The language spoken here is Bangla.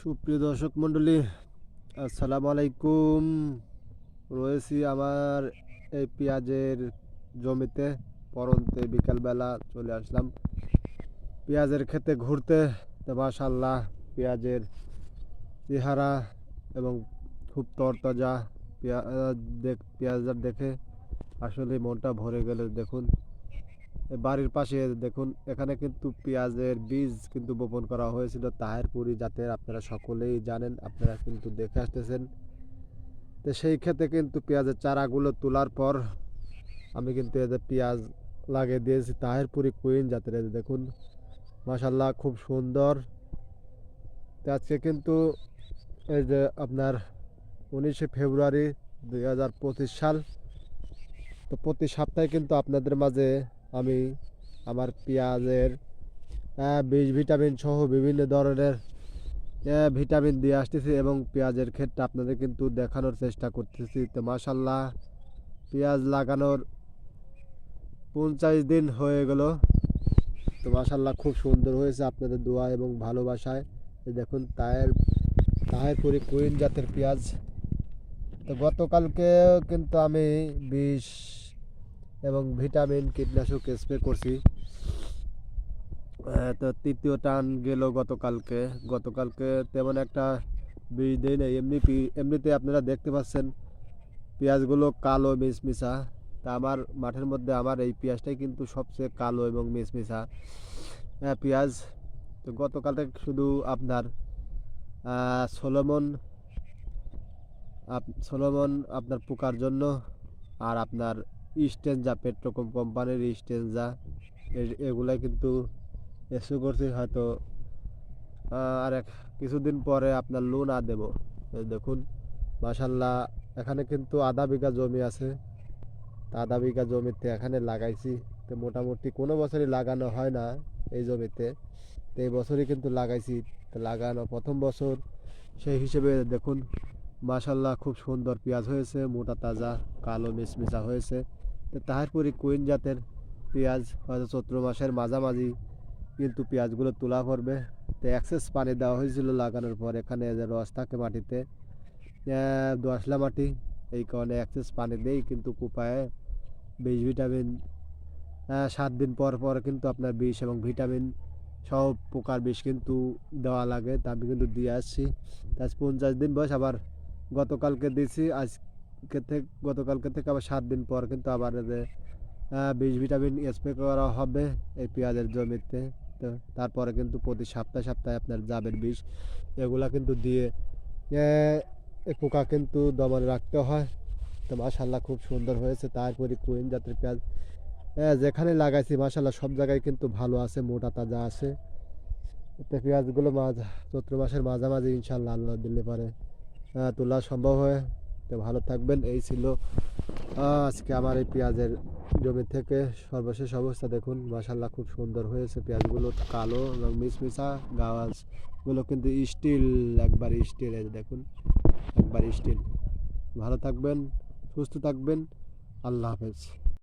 সুপ্রিয় দর্শক মণ্ডলী আসসালামু আলাইকুম রয়েছি আমার এই পেঁয়াজের জমিতে। পরন্তে বিকালবেলা চলে আসলাম। পেঁয়াজের খেতে ঘুরতে। মাশাল্লাহ পেঁয়াজের চেহারা এবং খুব তরতাজা পেঁয়াজ দেখ, পেঁয়াজটা দেখে আসলে মনটা ভরে গেল। দেখুন বাড়ির পাশে দেখুন, এখানে কিন্তু পেঁয়াজের বীজ কিন্তু বপন করা হয়েছিল। তাহেরপুরি জাতের আপনারা সকলেই জানেন, আপনারা কিন্তু দেখে আসতেছেন। তো সেই ক্ষেত্রে কিন্তু পেঁয়াজের চারাগুলো তোলার পর আমি কিন্তু এদের পেঁয়াজ লাগিয়ে দিয়েছি, তাহেরপুরি কুইন জাতের দেখুন মাসাল্লাহ খুব সুন্দর। তো আজকে কিন্তু এই যে আপনার উনিশে ফেব্রুয়ারি দুই হাজার পঁচিশ সাল, তো প্রতি সপ্তাহে কিন্তু আপনাদের মাঝে আমি আমার পেঁয়াজের আহ, বীজ ভিটামিন সহ বিভিন্ন ধরনের ভিটামিন দিয়ে আসতেছি এবং পেঁয়াজের ক্ষেত্রে আপনাদের কিন্তু দেখানোর চেষ্টা করতেছি। তো মাসাল্লাহ পেঁয়াজ লাগানোর পঞ্চাশ দিন হয়ে গেল। তো মাসাল্লাহ খুব সুন্দর হয়েছে আপনাদের দোয়া এবং ভালোবাসায়। দেখুন তায়ের তাহের পুরি কুইন জাতের পেঁয়াজ। তো গতকালকে কিন্তু আমি বিষ এবং ভিটামিন, কীটনাশক স্প্রে করছি। তো তৃতীয় টান গেল গতকালকে। গতকালকে তেমন একটা বীজ দেই নেই। এমনি এমনিতে আপনারা দেখতে পাচ্ছেন, পেঁয়াজগুলো কালো মিশমিশা। তা আমার মাঠের মধ্যে আমার এই পেঁয়াজটাই কিন্তু সবচেয়ে কালো এবং মিশমিশা। হ্যাঁ পেঁয়াজ, তো গতকালকে শুধু আপনার সোলোমন সোলোমন আপনার পোকার জন্য আর আপনার স্টেঞ্জা পেট্রোকম কোম্পানির স্টেঞ্জা এগুলাই কিন্তু এসে করছি হয়তো আর এক কিছুদিন পরে আপনার লোন আর দেবো। দেখুন মাসাল্লাহ এখানে কিন্তু আধা বিঘা জমি আছে। তা আধা বিঘা জমিতে এখানে লাগাইছি। তো মোটামুটি কোনো বছরই লাগানো হয় না এই জমিতে। তো এই বছরই কিন্তু লাগাইছি। তো লাগানো প্রথম বছর, সেই হিসেবে দেখুন, মাশাল্লাহ, খুব সুন্দর পেঁয়াজ হয়েছে, মোটা তাজা, কালো মিশমিশা হয়েছে। তো তাহারপুরি কুইন জাতের পেঁয়াজ হয়তো চৈত্র মাসের মাঝামাঝি কিন্তু পেঁয়াজগুলো তোলা পড়বে। তো অ্যাক্সেস পানি দেওয়া হয়েছিল লাগানোর পর এখানে যে রস থাকে মাটিতে আহ, দোআঁশলা মাটি এই কারণে অ্যাক্সেস পানি দেই কিন্তু কুপায় বিষ ভিটামিন সাত দিন পর পর কিন্তু আপনার বিষ এবং ভিটামিন সব পোকার বিষ কিন্তু দেওয়া লাগে। তা আমি কিন্তু দিয়ে আসছি। তা পঞ্চাশ দিন বয়স আবার গতকালকে দিয়েছি আজকে থেকে, গতকালকে থেকে আবার সাত দিন পর কিন্তু আবার যে বিষ ভিটামিন স্প্রে করা হবে এই পেঁয়াজের জমিতে। তো তারপরে কিন্তু প্রতি সপ্তাহে সপ্তাহে আপনার জাবের বিষ। এগুলা কিন্তু দিয়ে পোকা কিন্তু দমনে রাখতে হয়। তো মাশাল্লাহ খুব সুন্দর হয়েছে। তারপরে কুইন জাতের পেঁয়াজ যেখানে লাগাইছি মাশাল্লাহ সব জায়গায় কিন্তু ভালো আছে, মোটা তাজা আছে। তো পেঁয়াজগুলো মাঝ, চৈত্র মাসের মাঝামাঝি ইনশাল্লাহ আল্লাহ দিলে পারে তোলা সম্ভব হয়। তো ভালো থাকবেন, এই ছিল আজকে আমার এই পেঁয়াজের জমি থেকে সর্বশেষ অবস্থা দেখুন। মাসাল্লাহ খুব সুন্দর হয়েছে পেঁয়াজগুলো, কালো এবং মিসমিশা গাছগুলো কিন্তু স্টিল, একবার স্টিল দেখুন, একবার স্টিল। ভালো থাকবেন, সুস্থ থাকবেন, আল্লাহ হাফেজ।